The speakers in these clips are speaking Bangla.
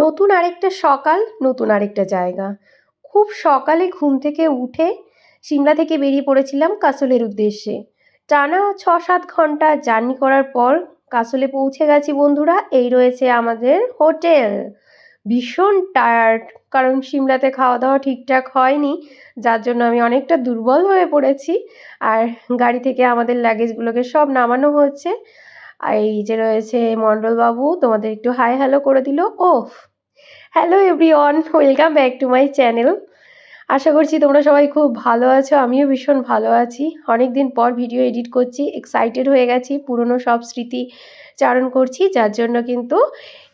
নতুন আরেকটা সকাল, নতুন আরেকটা জায়গা। খুব সকালে ঘুম থেকে উঠে সিমলা থেকে বেরিয়ে পড়েছিলাম কাসলের উদ্দেশ্যে। টানা ছ সাত ঘণ্টা জার্নি করার পর কাসলে পৌঁছে গেছি বন্ধুরা, এই রয়েছে আমাদের হোটেল। ভীষণ টায়ার্ড কারণ সিমলাতে খাওয়া দাওয়া ঠিকঠাক হয়নি, যার জন্য আমি অনেকটা দুর্বল হয়ে পড়েছি। আর গাড়ি থেকে আমাদের লাগেজগুলোকে সব নামানো হচ্ছে। আর এই যে রয়েছে মণ্ডলবাবু তোমাদের একটু হাই হ্যালো করে দিল। ওফ hello everyone welcome back to my channel আশা করছি তোমরা সবাই খুব ভালো আছো, আমিও ভীষণ ভালো আছি। অনেক দিন পর ভিডিও এডিট করছি এক্সাইটেড হয়ে গেছি, পুরনো সব স্মৃতি চারণ করছি, যার জন্য কিন্তু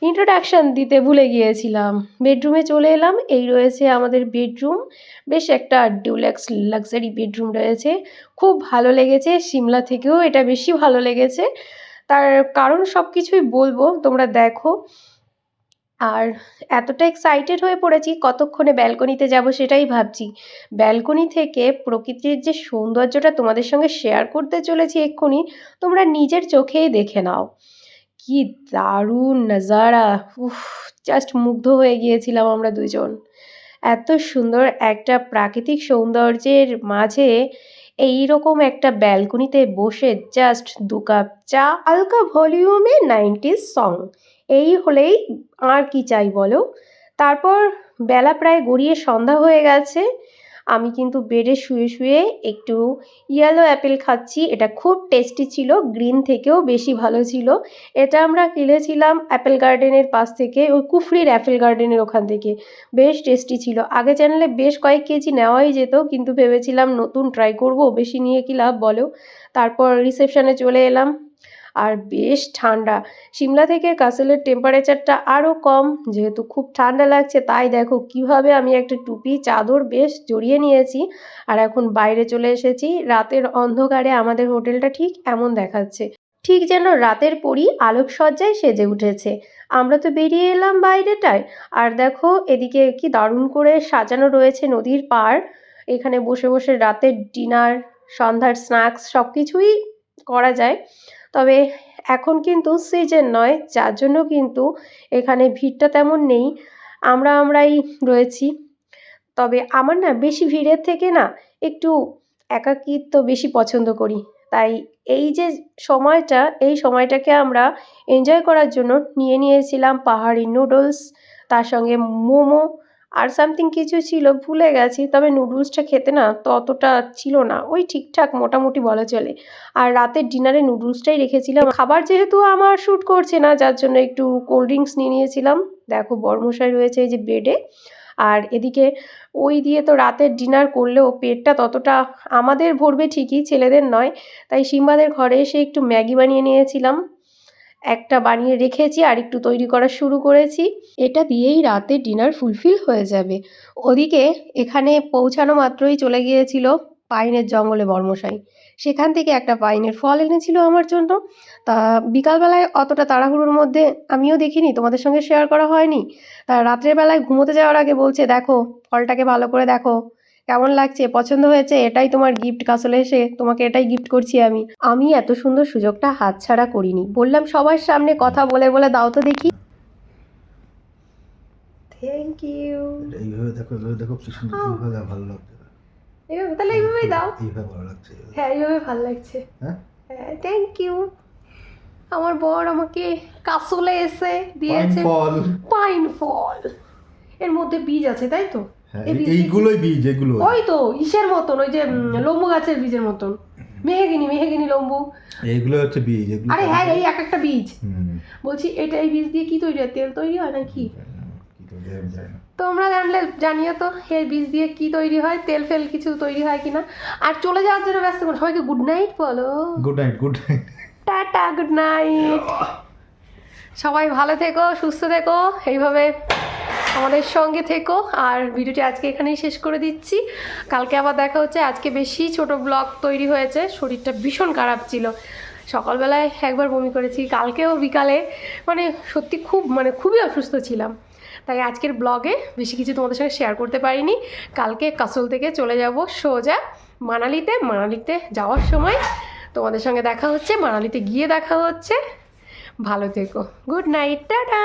ইন্ট্রোডাকশন দিতে ভুলে গিয়েছিলাম। বেডরুমে চলে এলাম, এই রয়েছে আমাদের বেডরুম বেশ একটা ডিউলেক্স লাক্সারি বেডরুম রয়েছে। খুব ভালো লেগেছে, সিমলা থেকেও এটা বেশি ভালো লেগেছে। তার কারণ সব কিছুই বলব, তোমরা দেখো। আর এতটা এক্সাইটেড হয়ে পড়েছি, কতক্ষণে ব্যালকনিতে যাব সেটাই ভাবছি। ব্যালকনি থেকে প্রকৃতির যে সৌন্দর্যটা তোমাদের সঙ্গে শেয়ার করতে চলেছি এক্ষুনি, তোমরা নিজের চোখেই দেখে নাও। কি দারুণ নাজারা, উফ জাস্ট মুগ্ধ হয়ে গিয়েছিলাম আমরা দুজন। এত সুন্দর একটা প্রাকৃতিক সৌন্দর্যের মাঝে এই রকম একটা ব্যালকনিতে বসে জাস্ট দু কাপ চা, হালকা ভলিউমে নাইনটিস সং এই হলেই আর কি চাই বলো? তারপর বেলা প্রায় গড়িয়ে সন্ধ্যা হয়ে গেছে। আমি কিন্তু বেডে শুয়ে শুয়ে একটু ইয়েলো অ্যাপেল খাচ্ছি। এটা খুব টেস্টি ছিল গ্রিন থেকেও বেশি ভালো ছিল। এটা আমরা কিনেছিলাম অ্যাপেল গার্ডেনের পাশ থেকে, ওই কুফরির অ্যাপেল গার্ডেনের ওখান থেকে। বেশ টেস্টি ছিল। আগে চ্যানেলে বেশ কয়েক কেজি নেওয়াই যেত, কিন্তু ভেবেছিলাম নতুন ট্রাই করব, বেশি নিয়ে কি লাভ বলো? তারপর রিসেপশানে চলে এলাম। আর বেশ ঠান্ডা। সিমলা থেকে কাসেলের টেম্পারেচারটা আরও কম, যেহেতু খুব ঠান্ডা লাগছে, তাই দেখো কীভাবে আমি একটা টুপি, চাদর বেশ জড়িয়ে নিয়েছি আর এখন বাইরে চলে এসেছি। রাতের অন্ধকারে আমাদের হোটেলটা ঠিক এমন দেখাচ্ছে। ঠিক যেন রাতের পরই আলোকসজ্জায় সেজে উঠেছে। আমরা তো বেরিয়ে এলাম বাইরেটায়। আর দেখো এদিকে কি দারুণ করে সাজানো রয়েছে নদীর পাড়। এখানে বসে বসে রাতের ডিনার সন্ধ্যার স্ন্যাক্স সব কিছুই করা যায়। তবে এখন কিন্তু সিজন নয়, যার জন্য কিন্তু এখানে ভিড়টা তেমন নেই। আমরা আমরাই রয়েছি। তবে আমার না বেশি ভিড়ের থেকে না একটু একাকিত্ব বেশি পছন্দ করি। তাই এই যে সময়টা, এই সময়টাকে আমরা এনজয় করার জন্য নিয়ে নিয়েছিলাম পাহাড়ি নুডলস তার সঙ্গে মোমো আর সামথিং কিছু ছিল, ভুলে গেছি, তবে নুডলসটা খেতে না ততটা ছিল না, ওই ঠিকঠাক মোটামুটি বলা চলে। আর রাতের ডিনারে নুডলসটাই রেখেছিলাম। খাবার যেহেতু আমার শ্যুট করছে না, যার জন্য একটু কোল্ড ড্রিঙ্কস নিয়ে নিয়েছিলাম। দেখো বর্মশাই রয়েছে এই যে বেডে আর এদিকে ওই দিয়ে তো রাতের ডিনার করলেও পেটটা ততটা আমাদের ভরবে ঠিকই, ছেলেদের নয়। তাই সিম্বাদের ঘরে এসে একটু ম্যাগি বানিয়ে নিয়েছিলাম। একটা বানিয়ে রেখেছি, আর একটু তৈরি করা শুরু করেছি। এটা দিয়েই রাতে ডিনার ফুলফিল হয়ে যাবে। ওদিকে এখানে পৌঁছানো মাত্রই চলে গিয়েছিল পাইনের জঙ্গলে বর্মশাই। সেখান থেকে একটা পাইনের ফল এনেছিল আমার জন্য। তা বিকালবেলায় অতটা তাড়াহুড়োর মধ্যে আমিও দেখিনি, তোমাদের সঙ্গে শেয়ার করা হয়নি। তা রাত্রের বেলায় ঘুমোতে যাওয়ার আগে বলছে, দেখো, ফলটাকে ভালো করে দেখো। কেমন লাগছে? পছন্দ হয়েছে? এটাই তোমার গিফট কাসলে এসে তোমাকে এটাই গিফট করছি আমি। আমি এত সুন্দর সুযোগটা হাতছাড়া করিনি। বললাম সবার সামনে কথা বলে বলে দাও তো দেখি। থ্যাংক ইউ এইভাবে দেখো এইভাবে দেখো কি সুন্দর এইভাবে ভালো লাগছে। এইভাবে তাহলে এইভাবেই দাও। এইভাবে ভালো লাগছে। হ্যাঁ এইভাবে ভালো লাগছে। হ্যাঁ? হ্যাঁ থ্যাংক ইউ আমার বর আমাকে কাসলে এসে দিয়েছে। পাইন ফল এর মধ্যে বীজ আছে তাই তো? হ্যাঁ এইগুলোই বীজ এগুলো। ওই তো ইসের মতন ওই যে লম্বু গাছের বীজের মতন। Mahogany mahogany লম্বু। এইগুলো হচ্ছে বীজ আরে হ্যাঁ এই এক একটা বীজ। বলছি এটা এই বীজ দিয়ে কি তৈরি হয়? তেল তৈরি হয় নাকি? তোমরা জানলে জানিও তো এই বীজ দিয়ে কি তৈরি হয়? তেল ফেল কিছু তৈরি হয় কিনা? আর চলে যাওয়ার জন্য ব্যস্ত করো সবাইকে গুড নাইট বলো। Good night good night tata good night সবাই ভালো থেকো সুস্থ থেকো এইভাবে আমাদের সঙ্গে থেকো। আর ভিডিওটি আজকে এখানেই শেষ করে দিচ্ছি। কালকে আবার দেখা হচ্ছে। আজকে বেশি ছোট ব্লগ তৈরি হয়েছে। শরীরটা ভীষণ খারাপ ছিল। সকালবেলায় একবার বমি করেছি। কালকেও বিকালে মানে সত্যি খুব মানে খুবই অসুস্থ ছিলাম। তাই আজকের ব্লগে বেশি কিছু তোমাদের সঙ্গে শেয়ার করতে পারিনি। কালকে কাসল থেকে চলে যাব সোজা মানালিতে। মানালিতে যাওয়ার সময় তোমাদের সঙ্গে দেখা হচ্ছে। মানালিতে গিয়ে দেখা হচ্ছে। ভালো থেকো। Good night tata!